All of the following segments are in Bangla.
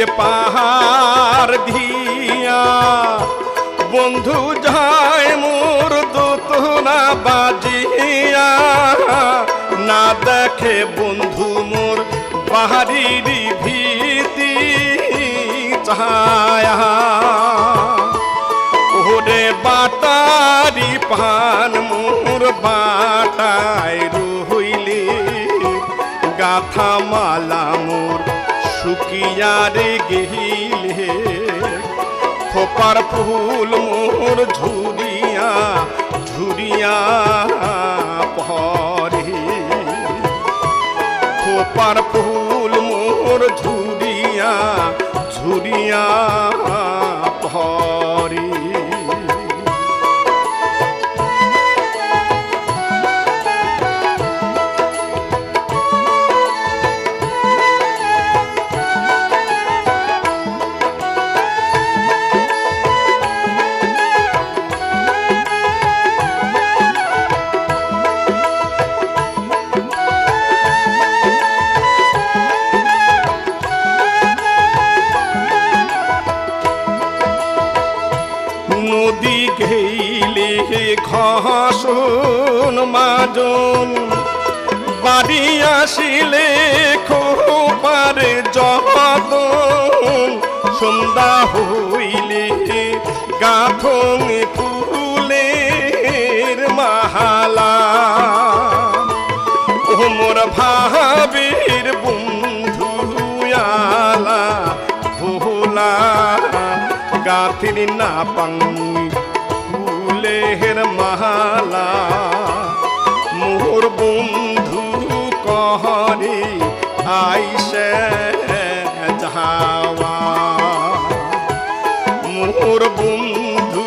নদীর পাহাড় ধিয়া বন্ধু যায় মোর দোতনা বাজিয়া। না দেখে বন্ধু মোর বাহারির ভীতি ছায়া। ওরে বাটারি পান মোর বাটায় রইলে। গাথা মালা শুকিয়ারে গেহিলে খোপার ফুল মোর ঝুরিয়া ঝুরিয়া পরে। খোপার ফুল মোর ঝুরিয়া ঝুরিয়া নদী ঘেইলে ঘাসন মাজন বাড়ি আসিলে খোপারে যতন সন্ধ্যা হইলে গাথং ফুলের মাহালা। ও মোর ভাবের বন্ধু আলা। ভোলা গাথির না পাং ফুলের মালা। মোর বন্ধু কহরে আইসে যাওয়া। মোর বন্ধু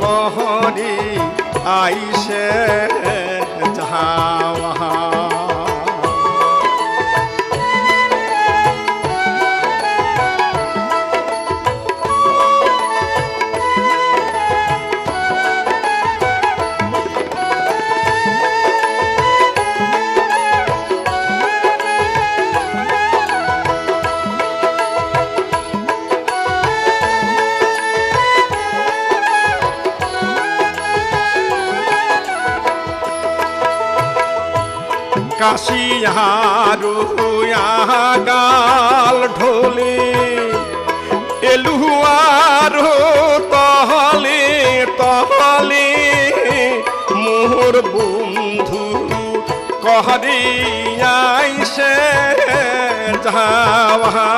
কহরে আইসে কাশিয়ারু গাল ঢোলে। এলুয়ার তহলে তহলে মোর বন্ধু কহরে আইসে যাওয়া।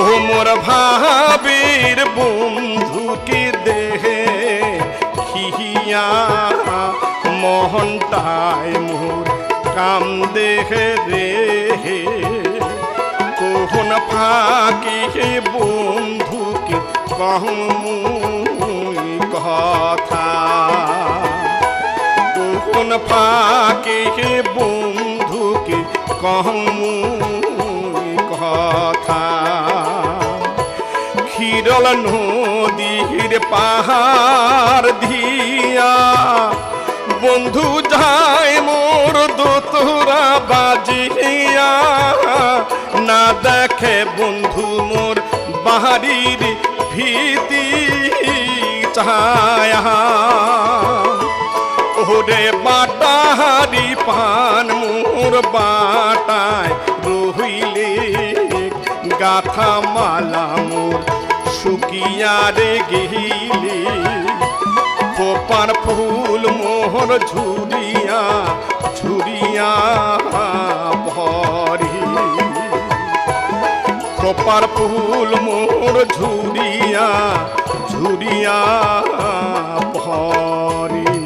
ও মোর ভাবের বন্ধুকে দেহে খিহিয়া মোহনটায় মোর কাম দেহে রে কোহন ফাঁকি বন্ধুকে কহমুই কথা। কোন ফাঁকে বন্ধুকে কহমুই কথা। ক্ষীরল নদীর পাহাড় ধিয়া বন্ধু যায় মোর দোতরা বাজিয়া। না দেখে বন্ধু মোর বাহারির ভীতি ছায়া। ওরে বাটাহারি পান মোর বাটায় রহিলে, গাথা মালা মোর শুকিয়ারে গেহিলে কোপার ফুল মোহর ঝুরিয়া ঝুরিয়া ভরি। কপার ফুল মোর ঝুরিয়া ঝুরিয়া ভরি।